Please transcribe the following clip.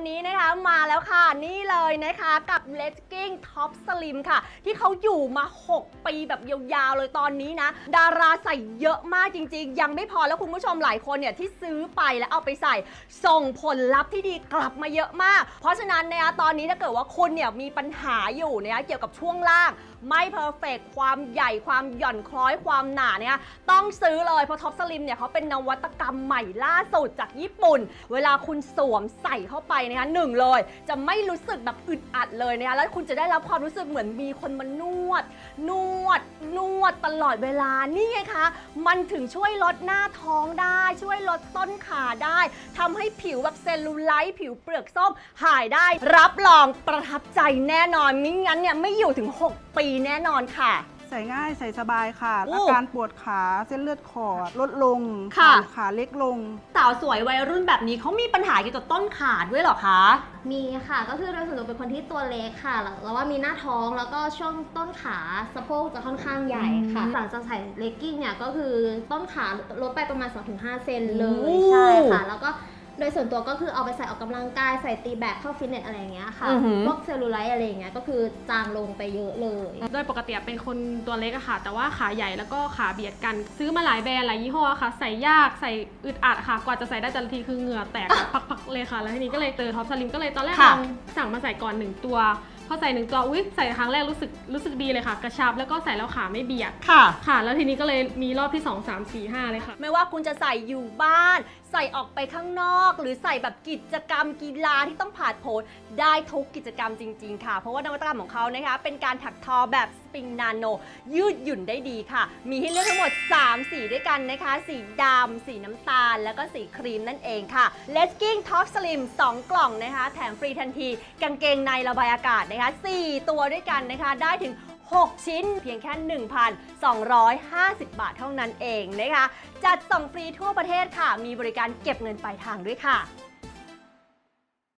วันนี้นะคะมาแล้วค่ะนี่เลยนะคะกับ l e g g i n g Top Slim ค่ะ ที่เขาอยู่มา 6 ปีแบบยาวๆเลยตอนนี้นะ ดาราใส่เยอะมากจริงๆ ยังไม่พอแล้วคุณผู้ชมหลายคนเนี่ยที่ซื้อไปแล้วเอาไปใส่ ส่งผลลัพธ์ที่ดีกลับมาเยอะมาก เพราะฉะนั้นนะคะตอนนี้ถ้าเกิดว่าคุณเนี่ยมีปัญหาอยู่นะคะเกี่ยวกับช่วงล่างไม่เพอร์เฟกความใหญ่ความหย่อนคล้อยความหนาเนี่ยต้องซื้อเลยเพราะท็อปสลิมเนี่ยเขาเป็นนวัตกรรมใหม่ล่าสุดจากญี่ปุ่น เวลาคุณสวมใส่เข้าไปนะคะหนึ่งเลย จะไม่รู้สึกแบบอึดอัดเลยนะคะแล้วคุณจะได้รับความรู้สึกเหมือนมีคนมานวด นวด นวดตลอดเวลานี่ไงคะ มันถึงช่วยลดหน้าท้องได้ ช่วยลดต้นขาได้ทำให้ผิวแบบเซลลูไลท์ผิวเปลือกส้มหายได้ รับรองประทับใจแน่นอนมิ้งั้นเนี่ยไม่อยู่ถึง 6 ปีแน่นอนค่ะ ใส่ง่ายใส่สบายค่ะโอ้อาการปวดขาเส้นเลือดขอดลดลงค่ะขาขาเล็กลง สาวสวยวัยรุ่นแบบนี้เขามีปัญหาเกี่ยวกับต้นขาด้วยเหรอคะ มีค่ะก็คือโดยส่วนตัวเป็นคนที่ตัวเล็กค่ะแล้วแล้วว่ามีหน้าท้องแล้วก็ช่วงต้นขาสะโพกจะค่อนข้างใหญ่ค่ะอืมหลังจากใส่เลกกิ้งเนี่ยก็คือต้นขาลดไปประมาณ 2-5 เซนเลโอ้ยใช่ค่ะ แล้วก็ โดยส่วนตัวก็คือเอาไปใส่ออกกำลังกายใส่ตีแบกเข้าฟิตเนสอะไรอย่างเงี้ยค่ะอือหือ พวกเซลลูไลท์อะไรอย่างเงี้ยก็คือจางลงไปเยอะเลย โดยปกติเป็นคนตัวเล็กอะค่ะ แต่ว่าขาใหญ่แล้วก็ขาเบียดกัน ซื้อมาหลายแบรนด์หลายยี่ห้อค่ะ ใส่ยากใส่อึดอัดค่ะ กว่าจะใส่ได้แต่ละทีคือเหงื่อแตกแบบพักๆเลยค่ะ แล้วทีนี้ก็เลยเจอท็อปสลิมก็เลยตอนแรกลค่ะ องสั่งมาใส่ก่อนหนึ่งตัว พอใส่หนึ่งตัวอุ๊ยใส่ครั้งแรกรู้สึกรู้สึกดีเลยค่ะ กระชับแล้วก็ใส่แล้วขาไม่เบียดค่ะ ค่ะ แล้วทีนี้ก็เลยมีรอบที่ 2 3 4 5 เลยค่ะ ไม่ว่าคุณจะใส่อยู่บ้าน ใส่ออกไปข้างนอก หรือใส่แบบกิจกรรมกีฬาที่ต้องผ่านโผลได้ทุกกิจกรรมจริง ๆ ค่ะ เพราะว่านวัตกรรมของเขานะคะเป็นการถักทอแบบสปริงนาโน ยืดหยุ่นได้ดีค่ะ มีให้เลือกทั้งหมด 3 สีด้วยกันนะคะ สีดำ สีน้ำตาล แล้วก็สีครีมนั่นเองค่ะ l e s g i n g Top Slim 2 กล่องนะคะ แถมฟรีทันที กางเกงในระบายอากาศนะคะ 4 ตัวด้วยกันนะคะ ได้ถึง6 ชิ้นเพียงแค่ 1,250 บาทเท่านั้นเองนะคะ จัดส่งฟรีทั่วประเทศค่ะ มีบริการเก็บเงินปลายทางด้วยค่ะ